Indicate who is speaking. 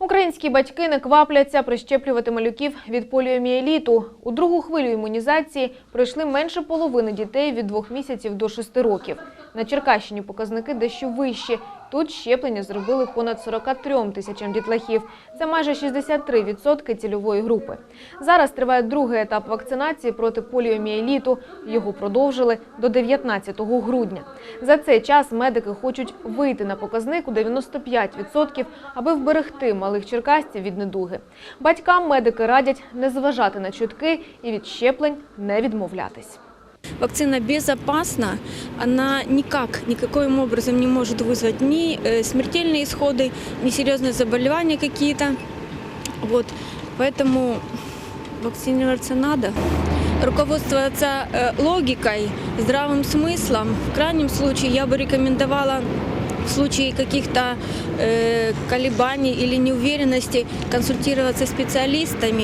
Speaker 1: Українські батьки не квапляться прищеплювати малюків від поліоміеліту. У другу хвилю імунізації пройшли менше половини дітей від двох місяців до шести років. На Черкащині показники дещо вищі. Тут щеплення зробили понад 43 тисячам дітлахів. Це майже 63% цільової групи. Зараз триває другий етап вакцинації проти поліомієліту. Його продовжили до 19 грудня. За цей час медики хочуть вийти на показник у 95%, аби вберегти малих черкасців від недуги. Батькам медики радять не зважати на чутки і від щеплень не відмовлятись.
Speaker 2: Вакцина безопасна, она никак, никаким образом не может вызвать ни э, смертельные исходы, ни серьезные заболевания какие-то. Вот. Поэтому вакцинироваться надо. Руководствоваться э, логикой, здравым смыслом. В крайнем случае я бы рекомендовала в случае каких-то э, колебаний или неуверенности консультироваться с специалистами.